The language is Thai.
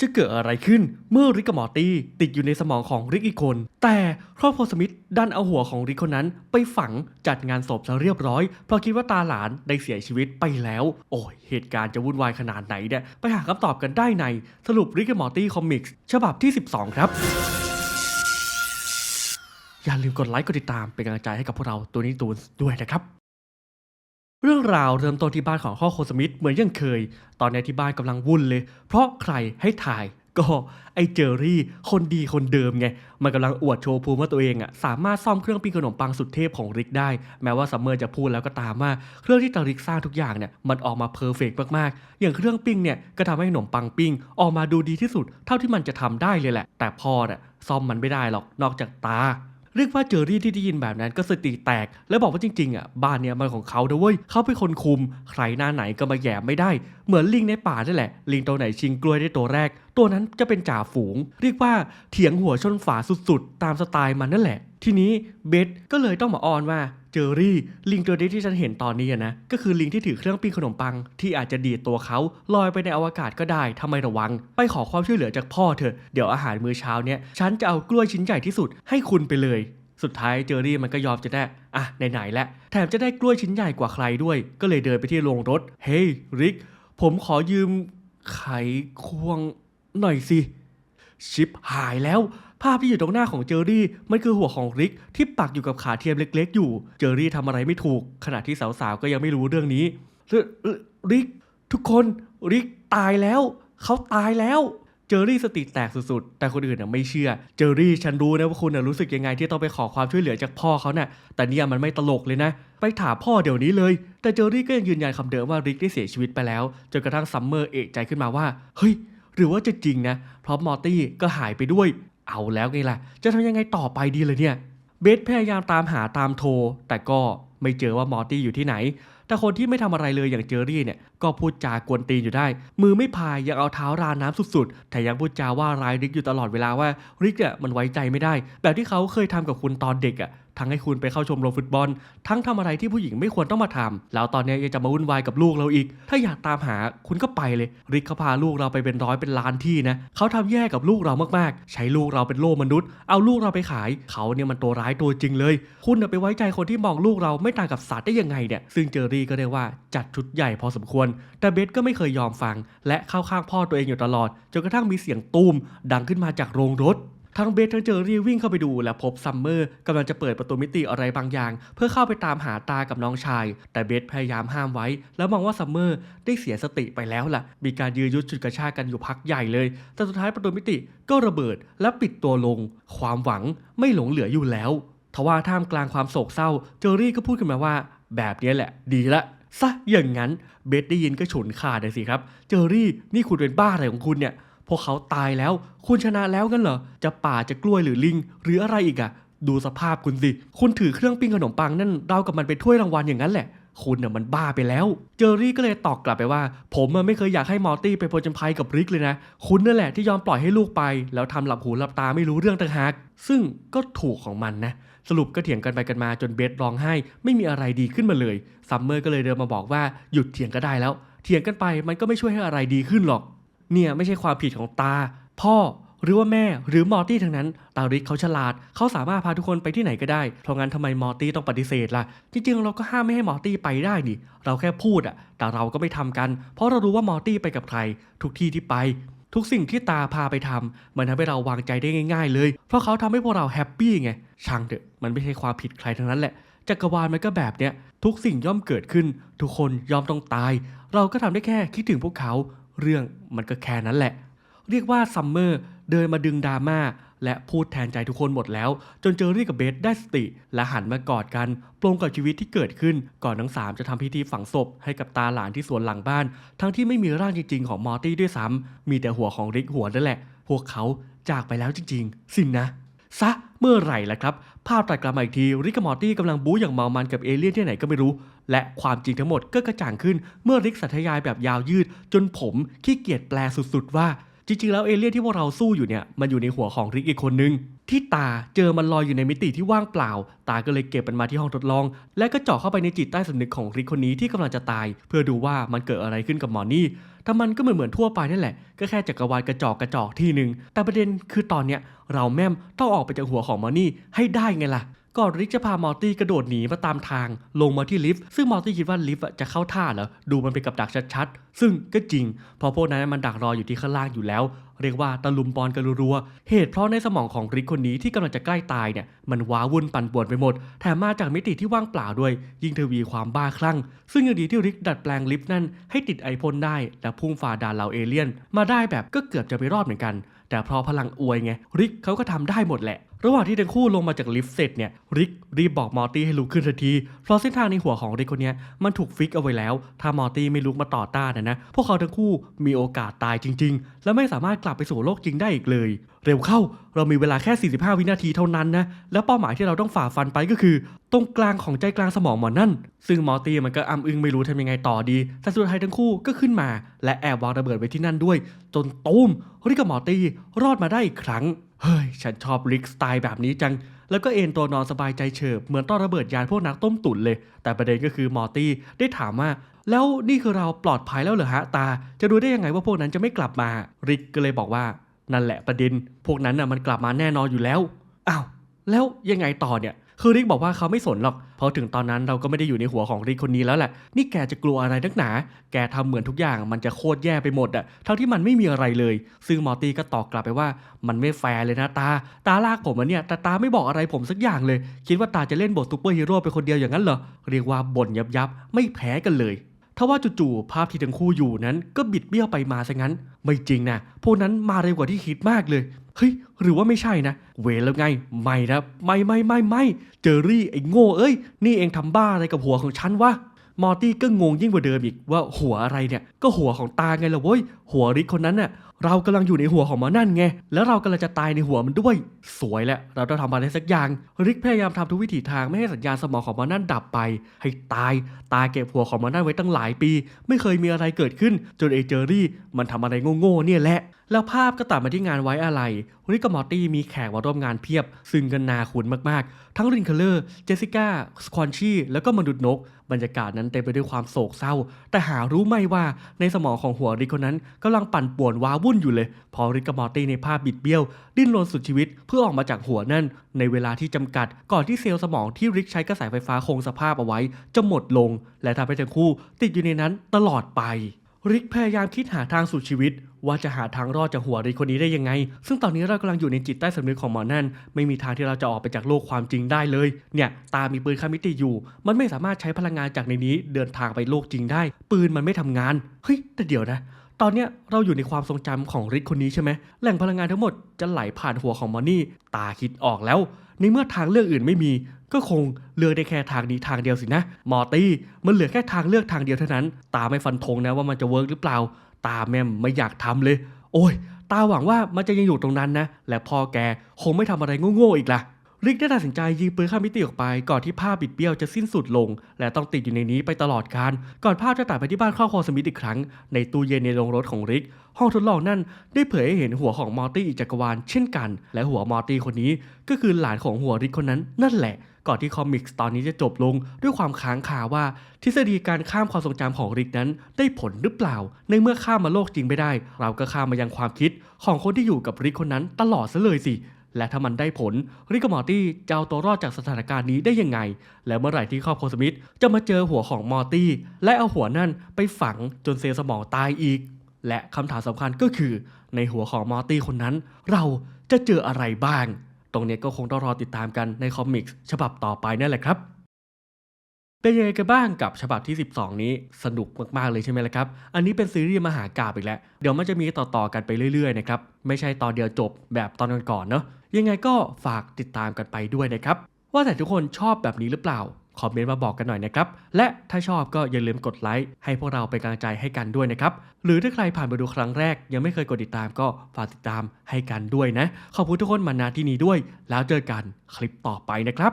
จะเกิดอะไรขึ้นเมื่อริกกับมอร์ตี้ติดอยู่ในสมองของริกอีกคน แต่ครอบครัวสมิธดันเอาหัวของริกคนนั้นไปฝังจัดงานศพซะเรียบร้อย เพราะคิดว่าตาหลานได้เสียชีวิตไปแล้ว โอ้ยเหตุการณ์จะวุ่นวายขนาดไหนเนี่ยไปหาคำตอบกันได้ในสรุปริกกับมอร์ตี้คอมิกส์ฉบับที่ 12 ครับอย่าลืมกดไลค์กดติดตามเป็นกำลังใจให้กับพวกเราตัวนี้ตูนด้วยนะครับ เรื่องราวเริ่มต้นที่บ้านของครอบคสมิธเหมือนยังเคย ตอนนี้ที่บ้านกำลังวุ่นเลย เพราะใครให้ถ่ายก็ไอเจอรี่ คนดีคนเดิมไง มันกำลังอวดโชว์ภูมิว่าตัวเองอะสามารถซ่อมเครื่องปิ้งขนมปังสุดเทพของริกได้ แม้ว่าซัมเมอร์จะพูดแล้วก็ตามว่าเครื่องที่ตาริกสร้างทุกอย่างเนี่ยมันออกมาเพอร์เฟกมากๆ อย่างเครื่องปิ้งเนี่ยก็ทำให้ขนมปังปิ้งออกมาดูดีที่สุด เท่าที่มันจะทำได้เลยแหละ แต่พ่อเนี่ยซ่อมมันไม่ได้หรอกนอกจากตา เรียกว่าเจอรี่ที่ได้ยินแบบนั้นก็สติแตก แล้วบอกว่าจริงๆอะบ้านเนี้ยมันของเขาด้วยเขาเป็นคนคุม ใครหน้าไหนก็มาแย่ไม่ได้ เหมือนลิงในป่านี่แหละ ลิงตัวไหนชิงกล้วยได้ตัวแรก ตัวนั้นจะเป็นจ่าฝูง เรียกว่าเถียงหัวชนฝาสุดๆ ตามสไตล์มันนั่นแหละ ทีนี้เบสก็เลยต้องมาออนว่า เจอรี่ ลิงตัวนี้ที่ฉันเห็นตอนนี้นะ ก็คือลิงที่ถือเครื่องปิ้งขนมปัง ที่อาจจะดีดตัวเขาลอยไปในอวกาศก็ได้ทำไมระวัง ไปขอความช่วยเหลือจากพ่อเถอะ เดี๋ยวอาหารมื้อเช้าเนี้ยฉันจะเอากล้วยชิ้นใหญ่ที่สุดให้คุณไปเลย สุดท้ายเจอรี่มันก็ยอมจะได้ อะไหนๆแล้วแถมจะได้กล้วยชิ้นใหญ่กว่าใครด้วย ก็เลยเดินไปที่โรงรถ เฮ้ยริก ผมขอยืมไขควงหน่อยสิ ชิปหายแล้ว ภาพที่อยู่ตรงหน้าของเจอรี่มันคือหัวของริกที่ปักอยู่กับขาเทียมเล็ก ๆ อยู่ เจอรี่ทำอะไรไม่ถูก ขณะที่สาวๆก็ยังไม่รู้เรื่องนี้ริกทุกคนริกตายแล้วเขาตายแล้วเจอรี่สติแตกสุดๆ แต่คนอื่นน่ะไม่เชื่อ เจอรี่ฉันรู้นะว่าคุณน่ะรู้สึกยังไงที่ต้องไปขอความช่วยเหลือจากพ่อเขาน่ะ แต่เนี่ยมันไม่ตลกเลยนะ ไปถามพ่อเดี๋ยวนี้เลย แต่เจอรี่ก็ยังยืนยันคำเดิมว่าริกได้เสียชีวิตไปแล้ว จนกระทั่งซัมเมอร์เอกใจขึ้นมาว่า เฮ้ย หรือว่าจะจริงนะ เพราะมอร์ตี้ก็หายไปด้วย เอาแล้วไงล่ะ จะทำยังไงต่อไปดีเลยเนี่ย เบสพยายามตามหาตามโทร แต่ก็ไม่เจอว่ามอร์ตี้อยู่ที่ไหน แต่คนที่ไม่ทำอะไรเลยอย่างเจอรี่เนี่ย ก็พูดจากวนตีนอยู่ได้ มือไม่พายยังเอาเท้าราน้ำสุดๆ แต่ยังพูดจาว่าร้ายริกอยู่ตลอดเวลาว่าริกเนี่ยมันไว้ใจไม่ได้ แบบที่เขาเคยทำกับคุณตอนเด็กอะ ทั้งให้คุณไปเข้าชมโรมฟุตบอล ทั้งทำอะไรที่ผู้หญิงไม่ควรต้องมาทำแล้วตอนนี้ยังจะมาวุ่นวายกับลูกเราอีก ถ้าอยากตามหาคุณก็ไปเลย ริกเขาพาลูกเราไปเป็นร้อยเป็นล้านที่นะเขาทำแย่กับลูกเรามากๆ ใช้ลูกเราเป็นโล่มนุษย์ เอาลูกเราไปขาย เขาเนี่ยมันตัวร้ายตัวจริงเลย คุณน่ะไปไว้ใจคนที่มองลูกเราไม่ต่างกับสัตว์ได้ยังไงเนี่ยซึ่งเจอรี่ก็เรียกว่าจัดชุดใหญ่พอสมควร แต่เบสก็ไม่เคยยอมฟัง และเข้าข้างพ่อตัวเองอยู่ตลอดจนกระทั่งมีเสียงตูมดังขึ้นมาจากโรงรถ ทั้งเบสทั้งเจอรี่วิ่งเข้าไปดูและพบซัมเมอร์กำลังจะเปิดประตูมิติอะไรบางอย่าง เพื่อเข้าไปตามหาตากับน้องชาย แต่เบสพยายามห้ามไว้ แล้วมองว่าซัมเมอร์ได้เสียสติไปแล้วล่ะ มีการยื้อยุดฉุดกระชากกันอยู่พักใหญ่เลย แต่สุดท้ายประตูมิติก็ระเบิดและปิดตัวลง ความหวังไม่หลงเหลืออยู่แล้วทว่าท่ามกลางความโศกเศร้า เจอรี่ก็พูดขึ้นมาว่า แบบนี้แหละ ดีละซะอย่างนั้นเบสได้ยินก็ฉุนขาดเลยสิครับ เจอรี่นี่คุณเป็นบ้าอะไรของคุณเนี่ย พวกเขาตายแล้ว คุณชนะแล้วกันเหรอ จะป่าจะกล้วยหรือลิง หรืออะไรอีกอะดูสภาพคุณสิ คุณถือเครื่องปิ้งขนมปังนั่นเรากับมันเป็นถ้วยรางวัลอย่างนั้นแหละ คุณน่ะมันบ้าไปแล้ว เจอรี่ก็เลยตอบกลับไปว่า ผมไม่เคยอยากให้มอร์ตี้ไปผจญภัยกับริกเลยนะ คุณนั่นแหละที่ยอมปล่อยให้ลูกไป แล้วทำหลับหูหลับตาไม่รู้เรื่องต่างหาก ซึ่งก็ถูกของมันนะ สรุปก็เถียงกันไปกันมาจนเบสร้องไห้ ไม่มีอะไรดีขึ้นมาเลยซัมเมอร์ก็เลยเดินมาบอกว่าหยุดเถียงก็ได้แล้ว เถียงกันไปมันก็ไม่ช่วยให้อะไรดีขึ้นหรอก เนี่ยไม่ใช่ความผิดของตา พ่อหรือว่าแม่หรือมอร์ตี้ทั้งนั้น ตาริกเขาฉลาด เขาสามารถพาทุกคนไปที่ไหนก็ได้ เพราะงั้นทำไมมอร์ตี้ต้องปฏิเสธล่ะ จริงๆ เราก็ห้ามไม่ให้มอร์ตี้ไปได้นี่ เราแค่พูดอะแต่เราก็ไม่ทำกัน เพราะเรารู้ว่ามอร์ตี้ไปกับใคร ทุกที่ที่ไป ทุกสิ่งที่ตาพาไปทำมันทำให้เราวางใจได้ง่าย ๆ เลย เพราะเขาทำให้พวกเราแฮปปี้ไง ช่างเถอะ มันไม่ใช่ความผิดใครทั้งนั้นแหละ จักรวาลมันก็แบบเนี้ย ทุกสิ่งย่อมเกิดขึ้น ทุกคนย่อมต้องตาย เราก็ทำได้แค่คิดถึงพวกเขา เรื่องมันก็แค่นั้นแหละ เรียกว่าซัมเมอร์เดินมาดึงดราม่าและพูดแทนใจทุกคนหมดแล้ว จนเจอรี่กับเบสได้สติ และหันมากอดกันปลงกับชีวิตที่เกิดขึ้น ก่อนทั้งสามจะทำพิธีฝังศพให้กับตาหลานที่สวนหลังบ้าน ทั้งที่ไม่มีร่างจริง ๆ ของมอร์ตี้ด้วยซ้ำมีแต่หัวของริกหัวนั่นแหละ พวกเขาจากไปแล้วจริง ๆ สินนะซะเมื่อไหร่ล่ะครับ ภาพตัดกลับมาอีกทีริกกับมอร์ตี้กำลังบู๊อย่างเมามันกับเอเลี่ยนที่ไหนก็ไม่รู้ และความจริงทั้งหมดก็กระจ่างขึ้นเมื่อริกสัทยายแบบยาวยืด จนผมขี้เกียจแปลสุดๆว่าจริงๆ แล้วเอเลี่ยนที่พวกเราสู้อยู่เนี่ยมันอยู่ในหัวของริกอีกคนนึง ที่ตาเจอมันลอยอยู่ในมิติที่ว่างเปล่า ตาก็เลยเก็บมันมาที่ห้องทดลอง และก็เจาะเข้าไปในจิตใต้สำนึกของริกคนนี้ที่กำลังจะตาย เพื่อดูว่ามันเกิดอะไรขึ้นกับหมอนี่แต่มันก็เหมือนเหมือนทั่วไปนั่นแหละ ก็แค่จักรวาลกระจอกกระจอกที่หนึ่งแต่ประเด็นคือตอนเนี้ยเราแม่มต้องออกไปจากหัวของมอนี่ให้ได้ไงล่ะ ก่อนริกจะพามอร์ตี้กระโดดหนีมาตามทาง ลงมาที่ลิฟต์ซึ่งมอร์ตี้คิดว่าลิฟต์จะเข้าท่าเหรอดูมันเป็นกับดักชัดๆ ซึ่งก็จริงพราะพวกนั้นมันดักรออยู่ที่ข้างล่างอยู่แล้ว เรียกว่าตะลุมบอลกันรัวๆเหตุเพราะในสมองของริกคนนี้ที่กำลังจะใกล้ตายเนี่ยมันว้าวุ่นปั่นป่วนไปหมด แถมมาจากมิติที่ว่างเปล่าด้วย ยิ่งทวีความบ้าคลั่ง ซึ่งยังดีที่ริกดัดแปลงลิฟต์นั่นให้ติดไอพ่นได้และพุ่งฝ่าด่านเหล่าเอเลี่ยน มาได้แบบก็เกือบจะไปรอดเหมือนกัน แต่เพราะพลังอวยไงริกเขาก็ทำได้หมดแหละ ระหว่างที่ทั้งคู่ลงมาจากลิฟต์เสร็จเนี่ยริกรีบบอกมอร์ตี้ให้ลุกขึ้นทันทีเพราะเส้นทางในหัวของริกคนนี้มันถูกฟิกเอาไว้แล้ว ถ้ามอร์ตี้ไม่ลุกมาต่อต้านนะนะพวกเขาทั้งคู่มีโอกาสตายจริง ๆ และไม่สามารถกลับไปสู่โลกจริงได้อีกเลยเร็วเข้า เรามีเวลาแค่ 45 วินาทีเท่านั้นนะ แล้วเป้าหมายที่เราต้องฝ่าฟันไปก็คือ ตรงกลางของใจกลางสมองหมอนั่น ซึ่งมอตี้มันก็อ้ำอึงไม่รู้ทำยังไงต่อดี แต่สุดท้ายทั้งคู่ก็ขึ้นมา และแอบวางระเบิดไว้ที่นั่นด้วย จนตูมริกกับมอตี้รอดมาได้อีกครั้ง เฮ้ย ฉันชอบริกสไตล์แบบนี้จัง แล้วก็เอนตัวนอนสบายใจเฉิบเหมือนตอนระเบิดยานพวกนักต้มตุ๋นเลย แต่ประเด็นก็คือมอตี้ได้ถามว่าแล้วนี่คือเราปลอดภัยแล้วเหรอฮะตา จะรู้ได้ยังไงว่าพวกนั้นจะไม่กลับมา ริกก็เลยบอกว่า นั่นแหละประเด็น พวกนั้นน่ะมันกลับมาแน่นอนอยู่แล้วอ้าวแล้วยังไงต่อเนี่ย คือริกบอกว่าเขาไม่สนหรอก เพราะถึงตอนนั้นเราก็ไม่ได้อยู่ในหัวของริกคนนี้แล้วแหละ นี่แกจะกลัวอะไรนักหนา แกทำเหมือนทุกอย่างมันจะโคตรแย่ไปหมดอะทั้งที่มันไม่มีอะไรเลย ซึ่งมอตี้ก็ตอบกลับไปว่า มันไม่แฟร์เลยนะตา ตาลากผมอะเนี่ย แต่ตาไม่บอกอะไรผมสักอย่างเลย คิดว่าตาจะเล่นบทซูเปอร์ฮีโร่ไปคนเดียวอย่างนั้นเหรอ เรียกว่าบ่นยับยับไม่แพ้กันเลย ทว่าจู่ๆภาพที่ทั้งคู่อยู่นั้นก็บิดเบี้ยวไปมาซะงั้น ไม่จริงนะพวกนั้นมาเร็วกว่าที่คิดมากเลยเฮ้ยหรือว่าไม่ใช่นะ เวรแล้วไง ไม่นะไม่ไม่ไม่ไม่เจอรี่ไอ้โง่เอ้ย นี่เองทำบ้าอะไรกับหัวของฉันวะมอร์ตี้ก็งงยิ่งกว่าเดิมอีกว่าหัวอะไรเนี่ย ก็หัวของตาไงล่ะเว้ย หัวริกคนนั้นน่ะ เรากำลังอยู่ในหัวของมันนั่นไง แล้วเรากำลังจะตายในหัวมันด้วย สวยแหละ เราต้องทำอะไรสักอย่าง ริกพยายามทำทุกวิถีทางไม่ให้สัญญาณสมองของมันนั่นดับไป ให้ตาย ตายเก็บหัวของมันนั่นไว้ตั้งหลายปี ไม่เคยมีอะไรเกิดขึ้น จนเอเจอรี่ มันทำอะไรโง่ๆเนี่ยแหละ แล้วภาพก็ตัดมาที่งานไว้อะไร ริกกับมอร์ตี้มีแขกมาร่วมงานเพียบ ซึ่งกันนาขุนมากๆ ทั้งรินเคลเลอร์ เจสสิก้า สควอนชี่ แล้วก็มนุษย์นก บรรยากาศนั้นเต็มไปด้วยความโศกเศร้า แต่หารู้ไหมว่าในสมองของหัวริกคนนั้นกำลังปั่นป่วนว้าวุ่นอยู่เลย พอริกกับมอร์ตี้ในภาพบิดเบี้ยว ดิ้นรนสุดชีวิตเพื่อออกมาจากหัวนั่น ในเวลาที่จำกัด ก่อนที่เซลล์สมองที่ริกใช้กระแสไฟฟ้าคงสภาพเอาไว้ จะหมดลง และทำให้ทั้งคู่ ติดอยู่ในนั้นตลอดไป ริกพยายามคิดหาทางสู่ชีวิต ว่าจะหาทางรอดจากหัวริกคนนี้ได้ยังไง ซึ่งตอนนี้เรากำลังอยู่ในจิตใต้สำนึกของหมอนั่น ไม่มีทางที่เราจะออกไปจากโลกความจริงได้เลย เนี่ยตามีปืนข้ามิติอยู่ มันไม่สามารถใช้พลังงานจากในนี้ เดินทางไปโลกจริงได้ ปืนมันไม่ทำงาน เฮ้ยแต่เดี๋ยวนะ ตอนเนี้ยเราอยู่ในความทรงจำของริกคนนี้ใช่ไหมแหล่งพลังงานทั้งหมดจะไหลผ่านหัวของมอนี่ ตาคิดออกแล้ว ในเมื่อทางเลือกอื่นไม่มี ก็คงเลือกได้แค่ทางนี้ทางเดียวสินะ มอร์ตี้มันเหลือแค่ทางเลือกทางเดียวเท่านั้น ตาไม่ฟันธงนะว่ามันจะเวิร์กหรือเปล่า ตาแม่มไม่อยากทำเลย โอ้ย ตาหวังว่ามันจะยังอยู่ตรงนั้นนะ และพ่อแกคงไม่ทำอะไรโง่ๆอีกล่ะ ริกได้ตัดสินใจยิงปืนข้ามมิติออกไป ก่อนที่ภาพบิดเบี้ยวจะสิ้นสุดลง และต้องติดอยู่ในนี้ไปตลอดการก่อนภาพจะตัดไปที่บ้านครอบครัวสมิธอีกครั้ง ในตู้เย็นในโรงรถของริก ห้องทดลองนั่นได้เผยให้เห็นหัวของมอร์ตี้อีกจักรวาลเช่นกัน และหัวมอร์ตี้คนนี้ก็คือหลานของหัวริกคนนั้นนั่นแหละ ก่อนที่คอมิกส์ตอนนี้จะจบลงด้วยความค้างคาว่า ทฤษฎีการข้ามความทรงจำของริกนั้น ได้ผลหรือเปล่า ในเมื่อข้ามมาโลกจริงไม่ได้ เราก็ข้ามมายังความคิด ของคนที่อยู่กับริกคนนั้นตลอดซะเลยสิ และถ้ามันได้ผลริกมอร์ตี้จะเอาตัวรอดจากสถานการณ์นี้ได้ยังไง และเมื่อไหร่ที่ครอบครัวสมิธจะมาเจอหัวของมอร์ตี้และเอาหัวนั่นไปฝังจนเซลล์สมองตายอีก และคำถามสำคัญก็คือ ในหัวของมอร์ตี้คนนั้น เราจะเจออะไรบ้าง ตรงนี้ก็คงต้องรอติดตามกันในคอมิกส์ฉบับต่อไปนั่นแหละครับเป็นยังไงกันบ้างกับฉบับที่ 12 นี้สนุกมาก ๆ เลยใช่ไหมล่ะครับ อันนี้เป็นซีรีส์มหากาบอีกแล้ว เดี๋ยวมันจะมีต่อ ๆ กันไปเรื่อย ๆ นะครับ ไม่ใช่ตอนเดียวจบแบบตอนก่อนๆเนอะ ยังไงก็ฝากติดตามกันไปด้วยนะครับ ว่าแต่ทุกคนชอบแบบนี้หรือเปล่า คอมเมนต์มาบอกกันหน่อยนะครับ และถ้าชอบก็อย่าลืมกดไลค์ให้พวกเราเป็นกำลังใจให้กันด้วยนะครับ หรือถ้าใครผ่านมาดูครั้งแรก ยังไม่เคยกดติดตามก็ฝากติดตามให้กันด้วยนะ ขอบคุณทุกคนมาณที่นี้ด้วย แล้วเจอกันคลิปต่อไปนะครับ